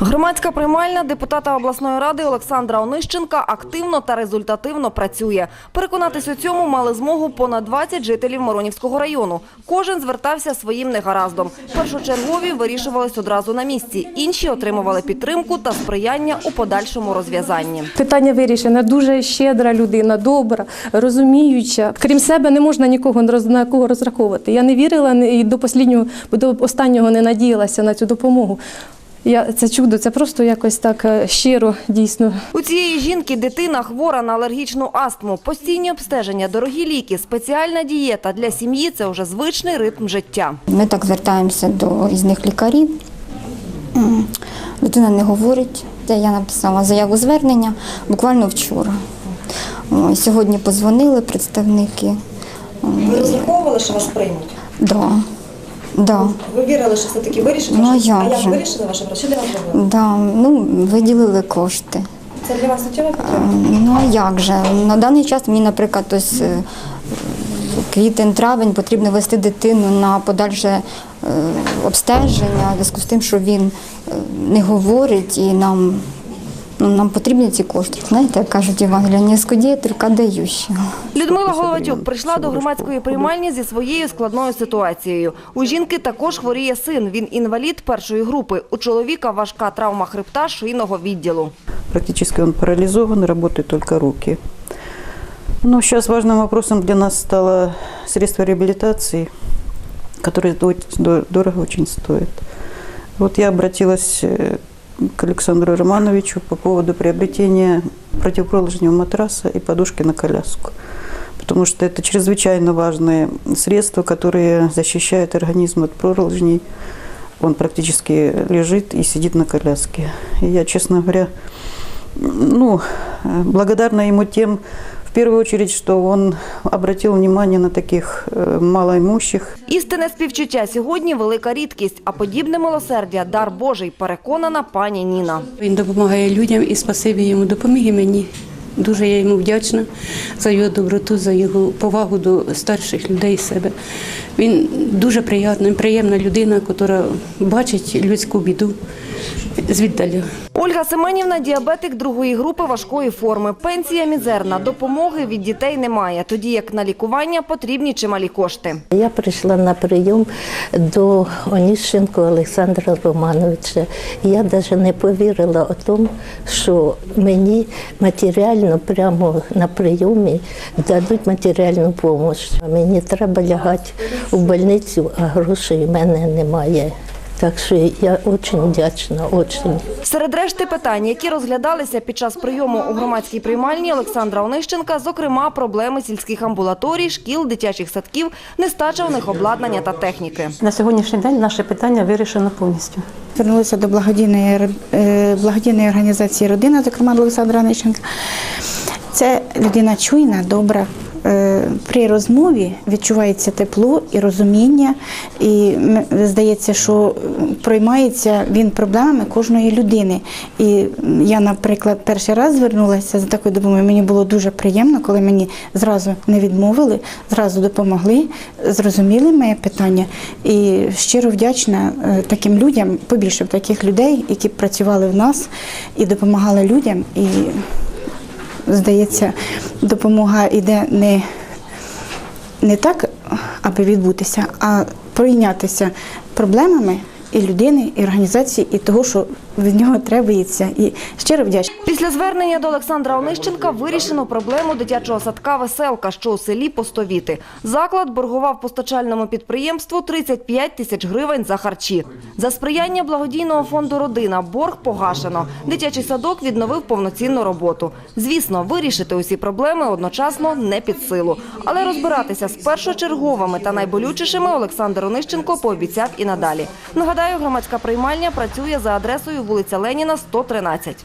Громадська приймальня депутата обласної ради Олександра Онищенка активно та результативно працює. Переконатись у цьому мали змогу понад 20 жителів Моронівського району. Кожен звертався своїм негараздом. Першочергові вирішувались одразу на місці. Інші отримували підтримку та сприяння у подальшому розв'язанні. Питання вирішено. Дуже щедра людина, добра, розуміюча. Крім себе, не можна нікого на кого розраховувати. Я не вірила і до останнього не надіялася на цю допомогу. Я це чудо, це просто якось так е, щиро, дійсно. У цієї жінки дитина хвора на алергічну астму, постійні обстеження, дорогі ліки, спеціальна дієта для сім'ї – це вже звичний ритм життя. Ми так звертаємося до різних лікарів. Людина не говорить. Я написала заяву звернення буквально вчора. Сьогодні позвонили представники. Ви розраховували, що вас приймуть? Да. Да. Ви вірили, що все-таки вирішить? Ну, а як же? вирішили ваше Що для вас робили? Да. Ну, виділили кошти. Це для вас суттєво Е, Ну а як же? На даний час мені, наприклад, ось е, квітень-травень потрібно вести дитину на подальше е, обстеження, в зв'язку з тим, що він е, не говорить і нам. Ну, нам потрібні ці кошти. Знаєте, як кажуть Євангелія, не скудіє, тільки даюча. Людмила Головатюк прийшла до громадської приймальні зі своєю складною ситуацією. У жінки також хворіє син. Він інвалід першої групи. У чоловіка важка травма хребта шийного відділу. Практически он парализован, работают только руки. Но сейчас важным вопросом для нас стало средство реабилитации, которое до- до- дорого очень стоит. Вот я обратилась э, к Александру Романовичу по поводу приобретения противопролежневого матраса и подушки на коляску. Потому что это чрезвычайно важные средства, которые защищают организм от пролежней. Он практически лежит и сидит на коляске. И я, честно говоря, ну, э, благодарна ему тем, в первую очередь, что он обратил внимание на таких э, малоимущих. Істинне співчуття сьогодні велика рідкість, а подібне милосердя – дар Божий, переконана пані Ніна. Він допомагає людям і спасибі йому допоміг і мені. Дуже я йому вдячна за його доброту, за його повагу до старших людей себе. Він дуже приємна, приємна людина, яка бачить людську біду звіддаля. Ольга Семенівна – діабетик другої групи важкої форми. Пенсія мізерна, допомоги від дітей немає, тоді як на лікування потрібні чималі кошти. Я прийшла на прийом до Оніщенко Олександра Романовича. Я навіть не повірила о тому, що мені матеріально прямо на прийомі дадуть матеріальну допомогу. Мені треба лягати у больницю, а грошей в мене немає. Так що я дуже вдячна, дуже. Серед решти питань, які розглядалися під час прийому у громадській приймальні Олександра Онищенка, зокрема, проблеми сільських амбулаторій, шкіл, дитячих садків, нестача у них обладнання та техніки. На сьогоднішній день наше питання вирішено повністю. Звернулися до благодійної, е, благодійної організації Родина, зокрема до Олександра Нищенка. Це людина чуйна, добра. Е, При розмові відчувається тепло і розуміння, і здається, що проймається він проблемами кожної людини. І я, наприклад, перший раз звернулася за такою допомогою. Мені було дуже приємно, коли мені зразу не відмовили, зразу допомогли, зрозуміли моє питання. І щиро вдячна е, таким людям, побільше таких людей, які працювали в нас і допомагали людям. І здається, допомога йде не, не так, аби відбутися, а пройнятися проблемами і людини, і організації, і того, що від нього требується. І щиро вдячна. Після звернення до Олександра Онищенка вирішено проблему дитячого садка «Веселка», що у селі Постовіти. Заклад боргував постачальному підприємству 35 тисяч гривень за харчі. За сприяння благодійного фонду «Родина» борг погашено. Дитячий садок відновив повноцінну роботу. Звісно, вирішити усі проблеми одночасно не під силу. Але розбиратися з першочерговими та найболючішими Олександр Онищенко пообіцяв і надалі. Нагадаю, громадська приймальня працює за адресою вулиця Леніна, 113.